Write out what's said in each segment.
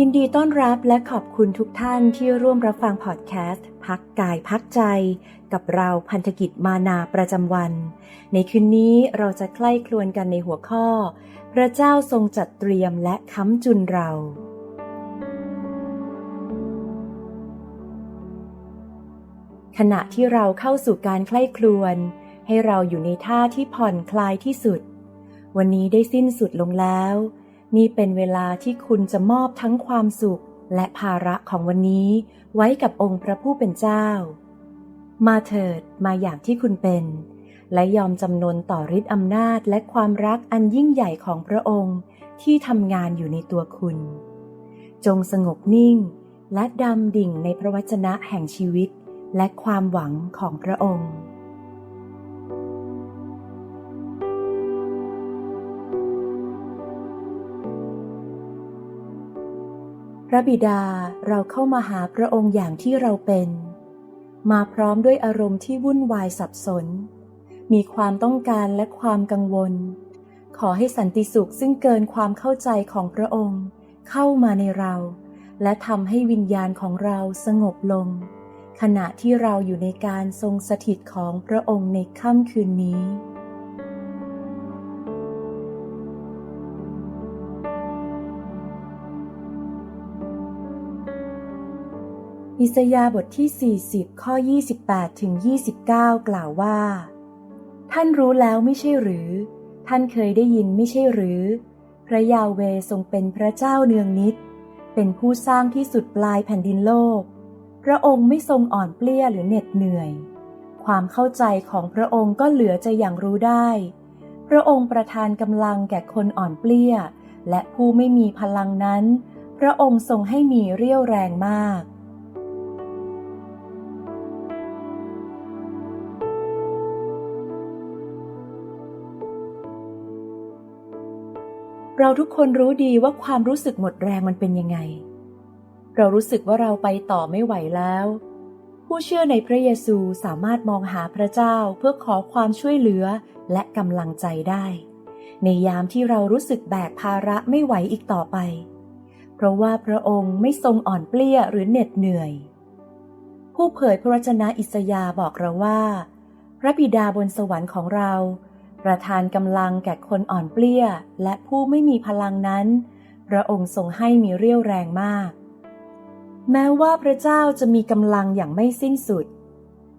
ยินดีต้อนรับและขอบคุณทุกท่านที่ร่วมรับฟังพอดแคสต์ พักกายพักใจ กับเราพันธกิจมานาประจำวัน ในคืนนี้เราจะใกล้ครวนกันในหัวข้อ พระเจ้าทรงจัดเตรียมและค้ำจุนเรา ขณะที่เราเข้าสู่การใคร่ครวญให้เราอยู่ในท่าที่ผ่อนคลายที่สุด วันนี้ได้สิ้นสุดลงแล้ว นี่เป็นเวลาที่คุณจะมอบทั้งความสุขและภาระของวันนี้ไว้กับองค์พระผู้เป็นเจ้า มาเถิดมาอย่างที่คุณเป็น และยอมจำนนต่อฤทธิอำนาจและความรักอันยิ่งใหญ่ของพระองค์ที่ทำงานอยู่ในตัวคุณ จงสงบนิ่ง และดำดิ่งในพระวจนะแห่งชีวิต และความหวังของพระองค์ พระบิดาเราเข้ามาหาพระองค์อย่างที่เราเป็น มาพร้อมด้วยอารมณ์ที่วุ่นวายสับสน มีความต้องการและความกังวล ขอให้สันติสุขซึ่งเกินความเข้าใจของพระองค์ เข้ามาในเรา และทำให้วิญญาณของเราสงบลง ขณะที่เราอยู่ในการทรงสถิตของพระองค์ในค่ำคืนนี้ อิสยาบทที่ 40 ข้อ 28 ถึง 29 กล่าวว่า ท่านรู้แล้วไม่ใช่หรือ ท่านเคยได้ยินไม่ใช่หรือ พระยาเวทรงเป็นพระเจ้าเนืองนิด เป็นผู้สร้างที่สุดปลายแผ่นดินโลก พระองค์ไม่ทรงอ่อนเปลี้ยหรือเหน็ดเหนื่อย ความเข้าใจของพระองค์ก็เหลือจะอย่างรู้ได้ พระองค์ประทานกำลังแก่คนอ่อนเปลี้ย และผู้ไม่มีพลังนั้น พระองค์ทรงให้มีเรี่ยวแรงมาก เราทุกคนรู้ดีว่าความรู้สึกหมดแรงมันเป็นยังไง เรารู้สึกว่าเราไปต่อไม่ไหวแล้ว ผู้เชื่อในพระเยซูสามารถมองหาพระเจ้าเพื่อขอความช่วยเหลือและกำลังใจได้ ในยามที่เรารู้สึกแบกภาระไม่ไหวอีกต่อไป เพราะว่าพระองค์ไม่ทรงอ่อนเปลี้ยหรือเหน็ดเหนื่อย ผู้เผยพระวจนะอิสยาบอกเราว่า พระบิดาบนสวรรค์ของเรา ประทานกำลังแก่คนอ่อนเปลี้ย และผู้ไม่มีพลังนั้น พระองค์ทรงให้มีเรี่ยวแรงมาก แม้ว่าพระเจ้าจะมีกำลังอย่างไม่สิ้นสุด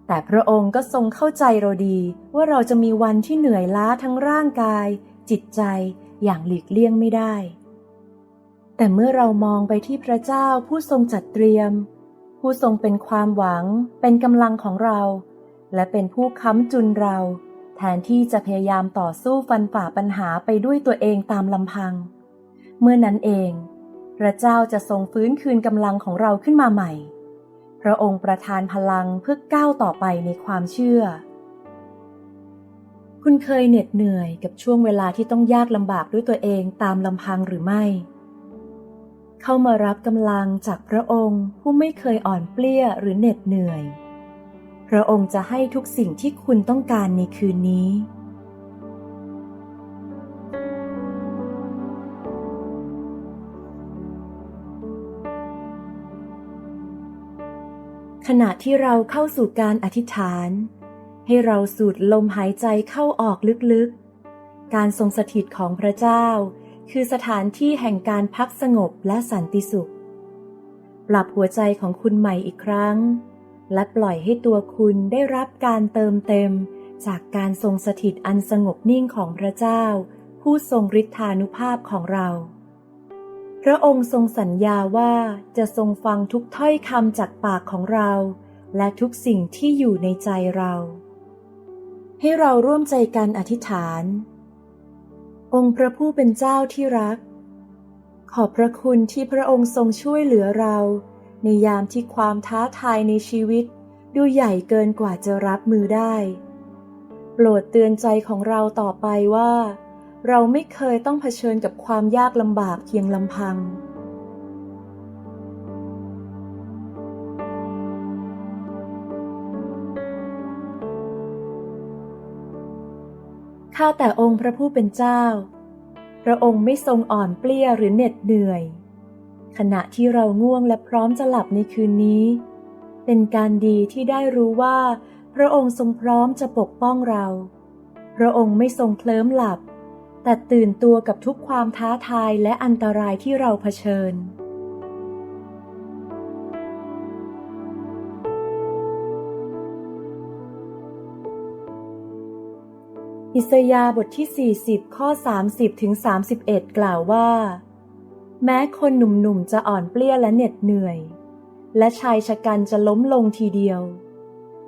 แต่พระองค์ก็ทรงเข้าใจเราดีว่าเราจะมีวันที่เหนื่อยล้าทั้งร่างกาย จิตใจอย่างหลีกเลี่ยงไม่ได้ แต่เมื่อเรามองไปที่พระเจ้าผู้ทรงจัดเตรียม ผู้ทรงเป็นความหวัง เป็นกำลังของเรา และเป็นผู้ค้ำจุนเรา แทนที่จะพยายามต่อสู้ฟันฝ่าปัญหาไปด้วยตัวเองตามลำพัง เมื่อนั้นเอง พระเจ้าจะทรงฟื้นคืนกำลังของเราขึ้นมาใหม่ พระองค์ประทานพลังเพื่อก้าวต่อไปในความเชื่อ คุณเคยเหน็ดเหนื่อยกับช่วงเวลาที่ต้องยากลำบากด้วยตัวเองตามลำพังหรือไม่ เข้ามารับกำลังจากพระองค์ผู้ไม่เคยอ่อนเปลี้ยหรือเหน็ดเหนื่อย พระองค์จะให้ทุกสิ่งที่คุณต้องการในคืนนี้ ขณะที่เราเข้าสู่การอธิษฐาน ให้เราสูดลมหายใจเข้าออกลึกๆ การทรงสถิตของพระเจ้า คือสถานที่แห่งการพักสงบและสันติสุข ปรับหัวใจของคุณใหม่อีกครั้ง และปล่อยให้ตัวคุณได้รับการเติมเต็ม จากการทรงสถิตอันสงบนิ่งของพระเจ้า ผู้ทรงฤทธานุภาพของเรา พระองค์ทรงสัญญาว่าจะทรงฟังทุกถ้อยคำจากปากของเรา และทุกสิ่งที่อยู่ในใจเรา ให้เราร่วมใจกันอธิษฐาน องค์พระผู้เป็นเจ้าที่รัก ขอบพระคุณที่พระองค์ทรงช่วยเหลือเรา ในยามที่ความท้าทายในชีวิต ดูใหญ่เกินกว่าจะรับมือได้ โปรดเตือนใจของเราต่อไปว่า เราไม่เคยต้องเผชิญกับความยากลำบากเพียงลำพังข้าแต่องค์พระผู้เป็นเจ้า พระองค์ไม่ทรงอ่อนเปลี้ยหรือเหน็ดเหนื่อย ขณะที่เราง่วงและพร้อมจะหลับในคืนนี้ เป็นการดีที่ได้รู้ว่า พระองค์ทรงพร้อมจะปกป้องเรา พระองค์ไม่ทรงเคลิ้มหลับ แต่ตื่นตัวกับทุกความท้าทายและอันตรายที่เราเผชิญอิสยาห์บทที่ 40 ข้อ 30ถึง31 กล่าวว่า แม้คนหนุ่มๆจะอ่อนเปลี้ยและเหน็ดเหนื่อย และชายชะกันจะล้มลงทีเดียว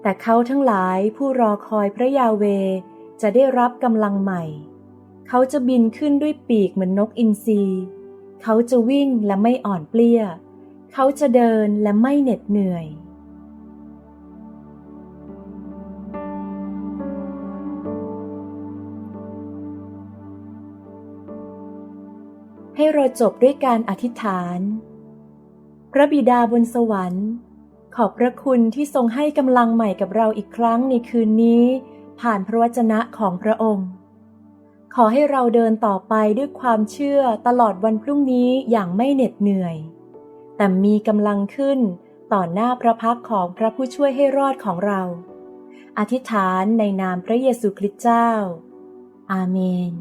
แต่เขาทั้งหลายผู้รอคอยพระยาเวจะได้รับกำลังใหม่ เขาจะบินขึ้นด้วยปีกเหมือนนกอินทรี เขาจะวิ่งและไม่อ่อนเปลี้ย เขาจะเดินและไม่เหน็ดเหนื่อย ให้เราจบด้วยการอธิษฐาน พระบิดาบนสวรรค์ ขอบพระคุณที่ทรงให้กำลังใหม่กับเราอีกครั้งในคืนนี้ ผ่านพระวจนะของพระองค์ ขอให้เราเดินต่อไปด้วยความเชื่อตลอดวันพรุ่งนี้อย่างไม่เหน็ดเหนื่อย แต่มีกำลังขึ้นต่อหน้าพระพักของพระผู้ช่วยให้รอดของเรา อธิษฐานในนามพระเยซูคริสต์เจ้า อาเมน